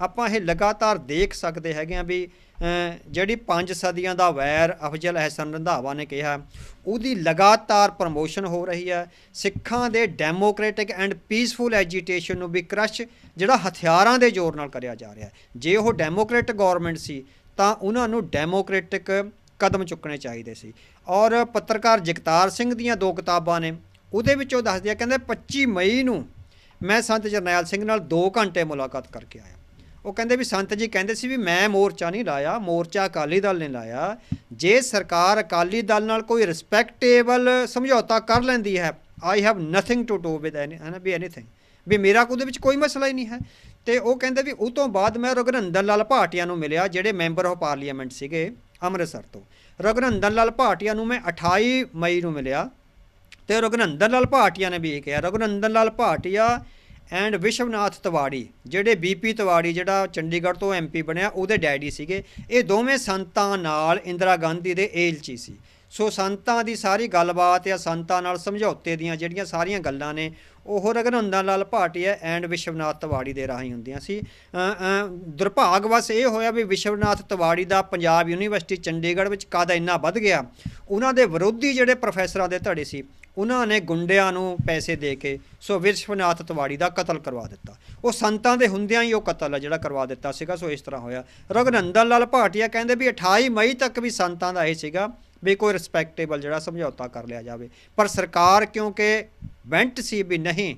ਆਪਾਂ ਇਹ ਲਗਾਤਾਰ ਦੇਖ ਸਕਦੇ ਹੈਗੇ ਆ ਵੀ ਜਿਹੜੀ ਪੰਜ ਸਦੀਆਂ ਦਾ ਵੈਰ ਅਫਜ਼ਲ ਅਹਿਸਨ ਰੰਧਾਵਾ ਨੇ ਕਿਹਾ, ਉਹਦੀ ਲਗਾਤਾਰ ਪ੍ਰਮੋਸ਼ਨ ਹੋ ਰਹੀ ਹੈ। ਸਿੱਖਾਂ ਦੇ ਡੈਮੋਕ੍ਰੈਟਿਕ ਐਂਡ ਪੀਸਫੁਲ ਐਜੀਟੇਸ਼ਨ ਨੂੰ ਵੀ ਕ੍ਰਸ਼ ਜਿਹੜਾ ਹਥਿਆਰਾਂ ਦੇ ਜ਼ੋਰ ਨਾਲ ਕਰਿਆ ਜਾ ਰਿਹਾ ਜੇ ਉਹ ਡੈਮੋਕ੍ਰੈਟ ਗਵਰਨਮੈਂਟ ਸੀ, ਤਾਂ ਉਹਨਾਂ ਨੂੰ ਡੈਮੋਕ੍ਰੈਟਿਕ ਕਦਮ ਚੁੱਕਣੇ ਚਾਹੀਦੇ ਸੀ। ਔਰ ਪੱਤਰਕਾਰ ਜਗਤਾਰ ਸਿੰਘ ਦੀਆਂ ਦੋ ਕਿਤਾਬਾਂ ਨੇ, ਉਹਦੇ ਵਿੱਚ ਉਹ ਦੱਸਦੇ ਆ, ਕਹਿੰਦੇ 25 ਮਈ ਨੂੰ ਮੈਂ ਸੰਤ ਜਰਨੈਲ ਸਿੰਘ ਨਾਲ 2 ਘੰਟੇ ਮੁਲਾਕਾਤ ਕਰਕੇ ਆਇਆ। ਉਹ ਕਹਿੰਦੇ ਵੀ ਸੰਤ ਜੀ ਕਹਿੰਦੇ ਸੀ ਵੀ ਮੈਂ ਮੋਰਚਾ ਨਹੀਂ ਲਾਇਆ, ਮੋਰਚਾ ਅਕਾਲੀ ਦਲ ਨੇ ਲਾਇਆ। ਜੇ ਸਰਕਾਰ ਅਕਾਲੀ ਦਲ ਨਾਲ ਕੋਈ ਰਿਸਪੈਕਟੇਬਲ ਸਮਝੌਤਾ ਕਰ ਲੈਂਦੀ ਹੈ I have nothing to do with any ਹੈ ਨਾ ਵੀ ਐਨੀਥਿੰਗ ਵੀ ਮੇਰਾ ਉਹਦੇ ਵਿੱਚ ਕੋਈ ਮਸਲਾ ਹੀ ਨਹੀਂ ਹੈ। ਤੇ ਉਹ ਕਹਿੰਦੇ ਵੀ ਉਹ ਤੋਂ ਬਾਅਦ ਮੈਂ ਰਘੁਨੰਦਨ ਲਾਲ ਭਾਟੀਆ ਨੂੰ ਮਿਲਿਆ, ਜਿਹੜੇ ਮੈਂਬਰ ਆਫ ਪਾਰਲੀਮੈਂਟ ਸੀਗੇ ਅੰਮ੍ਰਿਤਸਰ ਤੋਂ। ਰਘੁਨੰਦਨ ਲਾਲ ਭਾਟੀਆ ਨੂੰ ਮੈਂ 28 ਮਈ ਨੂੰ ਮਿਲਿਆ। ਤੇ ਰਘੁਨੰਦਨ ਲਾਲ ਭਾਟੀਆ ਨੇ ਵੀ ਇਹ ਕਿਹਾ, ਰਘੁਨੰਦਨ ਲਾਲ ਭਾਟੀਆ ਐਂਡ ਵਿਸ਼ਵਨਾਥ ਤਿਵਾੜੀ ਜਿਹੜੇ ਬੀਪੀ ਤਿਵਾੜੀ ਜਿਹੜਾ ਚੰਡੀਗੜ੍ਹ ਤੋਂ ਐਮਪੀ ਬਣਿਆ ਉਹਦੇ ਡੈਡੀ ਸੀਗੇ। ਇਹ ਦੋਵੇਂ ਸੰਤਾਂ ਨਾਲ ਇੰਦਰਾ ਗਾਂਧੀ ਦੇ ਏਲਚੀ ਸੀ। ਸੋ ਸੰਤਾਂ ਦੀ ਸਾਰੀ ਗੱਲਬਾਤ ਜਾਂ ਸੰਤਾਂ ਨਾਲ ਸਮਝੌਤੇ ਦੀਆਂ ਜਿਹੜੀਆਂ ਸਾਰੀਆਂ ਗੱਲਾਂ ਨੇ ਉਹ ਰਘੁਨੰਦਨ ਲਾਲ ਭਾਟੀਆ ਐਂਡ ਵਿਸ਼ਵਨਾਥ ਤਿਵਾੜੀ ਦੇ ਰਾਹੀਂ ਹੁੰਦੀਆਂ ਸੀ। ਅ, ਅ, ਦੁਰਭਾਗਵਸ ਇਹ ਹੋਇਆ ਵੀ ਵਿਸ਼ਵਨਾਥ ਤਿਵਾੜੀ ਦਾ ਪੰਜਾਬ ਯੂਨੀਵਰਸਿਟੀ ਚੰਡੀਗੜ੍ਹ ਵਿੱਚ ਕਦ ਇੰਨਾ ਵੱਧ ਗਿਆ। ਉਹਨਾਂ ਦੇ ਵਿਰੋਧੀ ਜਿਹੜੇ ਪ੍ਰੋਫੈਸਰਾਂ ਦੇ ਧੜੇ ਸੀ ਉਹਨਾਂ ਨੇ ਗੁੰਡਿਆਂ ਨੂੰ ਪੈਸੇ ਦੇ ਕੇ ਸੋ ਵਿਸ਼ਵਨਾਥ ਤਿਵਾੜੀ ਦਾ ਕਤਲ ਕਰਵਾ ਦਿੱਤਾ। ਉਹ ਸੰਤਾਂ ਦੇ ਹੁੰਦਿਆਂ ਹੀ ਉਹ ਕਤਲ ਹੈ ਜਿਹੜਾ ਕਰਵਾ ਦਿੱਤਾ ਸੀਗਾ, ਸੋ ਇਸ ਤਰ੍ਹਾਂ ਹੋਇਆ। ਰਘੁਨੰਦਨ ਲਾਲ ਭਾਟੀਆ ਕਹਿੰਦੇ ਵੀ 28 ਮਈ ਤੱਕ ਵੀ ਸੰਤਾਂ ਦਾ ਇਹ ਸੀਗਾ ਵੀ ਕੋਈ ਰਿਸਪੈਕਟੇਬਲ ਜਿਹੜਾ ਸਮਝੌਤਾ ਕਰ ਲਿਆ ਜਾਵੇ। ਪਰ ਸਰਕਾਰ ਕਿਉਂਕਿ ਵੈਂਟ ਸੀ ਵੀ ਨਹੀਂ,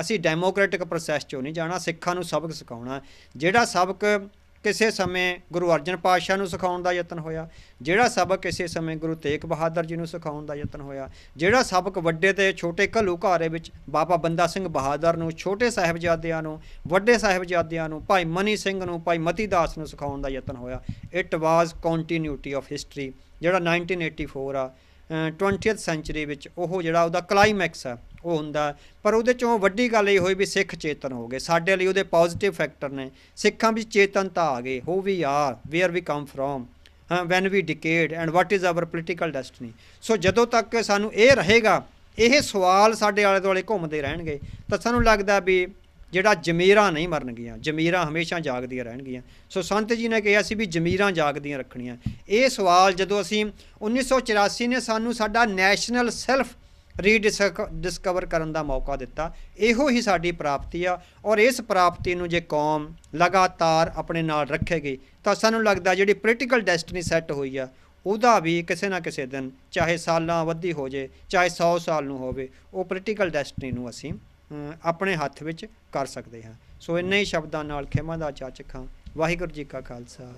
ਅਸੀਂ ਡੈਮੋਕ੍ਰੈਟਿਕ ਪ੍ਰੋਸੈਸ 'ਚੋਂ ਨਹੀਂ ਜਾਣਾ, ਸਿੱਖਾਂ ਨੂੰ ਸਬਕ ਸਿਖਾਉਣਾ। ਜਿਹੜਾ ਸਬਕ ਕਿਸੇ ਸਮੇਂ ਗੁਰੂ ਅਰਜਨ ਪਾਤਸ਼ਾਹ ਨੂੰ ਸਿਖਾਉਣ ਦਾ ਯਤਨ ਹੋਇਆ ਜਿਹੜਾ ਸਬਕ ਕਿਸੇ ਸਮੇਂ ਗੁਰੂ ਤੇਗ ਬਹਾਦਰ ਜੀ ਨੂੰ ਸਿਖਾਉਣ ਦਾ ਯਤਨ ਹੋਇਆ ਜਿਹੜਾ ਸਬਕ ਵੱਡੇ ਤੇ ਛੋਟੇ ਘੱਲੂਘਾਰੇ ਵਿੱਚ ਬਾਬਾ ਬੰਦਾ ਸਿੰਘ ਬਹਾਦਰ ਨੂੰ ਛੋਟੇ ਸਾਹਿਬਜ਼ਾਦਿਆਂ ਨੂੰ ਵੱਡੇ ਸਾਹਿਬਜ਼ਾਦਿਆਂ ਨੂੰ ਭਾਈ ਮਨੀ ਸਿੰਘ ਨੂੰ ਭਾਈ ਮਤੀ ਦਾਸ ਨੂੰ ਸਿਖਾਉਣ ਦਾ ਯਤਨ ਹੋਇਆ। It was continuity of history ਜਿਹੜਾ 1984 ਆ ਅ, 20th ਸੈਂਚੁਰੀ ਵਿੱਚ ਉਹ ਜਿਹੜਾ ਉਹਦਾ ਕਲਾਈਮੈਕਸ ਆ ਉਹ ਹੁੰਦਾ, ਪਰ ਉਹਦੇ ਚੋਂ ਵੱਡੀ ਗੱਲ ਇਹ ਹੋਈ ਵੀ ਸਿੱਖ ਚੇਤਨ ਹੋ ਗਏ। ਸਾਡੇ ਲਈ ਉਹਦੇ ਪੋਜ਼ਿਟਿਵ ਫੈਕਟਰ ਨੇ। ਸਿੱਖਾਂ ਵਿੱਚ ਚੇਤਨਤਾ ਆ ਗਈ। Who we are where we come from when we decade and what is our political destiny so ਜਦੋਂ ਤੱਕ ਸਾਨੂੰ ਇਹ ਰਹੇਗਾ, ਇਹ ਸਵਾਲ ਸਾਡੇ ਆਲੇ ਦੁਆਲੇ ਘੁੰਮਦੇ ਰਹਿਣਗੇ, ਤਾਂ ਸਾਨੂੰ ਲੱਗਦਾ ਵੀ ਜਿਹੜਾ ਜ਼ਮੀਰਾਂ ਨਹੀਂ ਮਰਨਗੀਆਂ, ਜ਼ਮੀਰਾਂ ਹਮੇਸ਼ਾ ਜਾਗਦੀਆਂ ਰਹਿਣਗੀਆਂ। ਸੋ ਸੰਤ ਜੀ ਨੇ ਕਿਹਾ ਸੀ ਵੀ ਜ਼ਮੀਰਾਂ ਜਾਗਦੀਆਂ ਰੱਖਣੀਆਂ। ਇਹ ਸਵਾਲ ਜਦੋਂ ਅਸੀਂ 1984 ਨੇ ਸਾਨੂੰ ਸਾਡਾ ਨੈਸ਼ਨਲ ਸੈਲਫ ਰੀਡਿਸਕਵਰ ਕਰਨ ਦਾ ਮੌਕਾ ਦਿੱਤਾ। ਇਹੋ ਹੀ ਸਾਡੀ ਪ੍ਰਾਪਤੀ ਆ ਔਰ ਇਸ ਪ੍ਰਾਪਤੀ ਨੂੰ ਜੇ ਕੌਮ ਲਗਾਤਾਰ ਆਪਣੇ ਨਾਲ ਰੱਖੇਗੀ, ਤਾਂ ਸਾਨੂੰ ਲੱਗਦਾ ਜਿਹੜੀ ਪੋਲੀਟੀਕਲ ਡੈਸਟਨੀ ਸੈੱਟ ਹੋਈ ਆ, ਉਹਦਾ ਵੀ ਕਿਸੇ ਨਾ ਕਿਸੇ ਦਿਨ, ਚਾਹੇ ਸਾਲਾਂ ਵੱਧੀ ਹੋ ਜੇ, ਚਾਹੇ 100 ਸਾਲ ਨੂੰ ਹੋਵੇ, ਉਹ ਪੋਲੀਟੀਕਲ ਡੈਸਟਨੀ ਨੂੰ ਅਸੀਂ ਆਪਣੇ ਹੱਥ ਵਿੱਚ ਕਰ ਸਕਦੇ ਹਾਂ। ਸੋ ਇੰਨੇ ਹੀ ਸ਼ਬਦਾਂ ਨਾਲ ਖਿਮਾ ਦਾ ਚਾਚਕ ਹਾਂ। ਵਾਹਿਗੁਰੂ ਜੀ ਕਾ ਖਾਲਸਾ।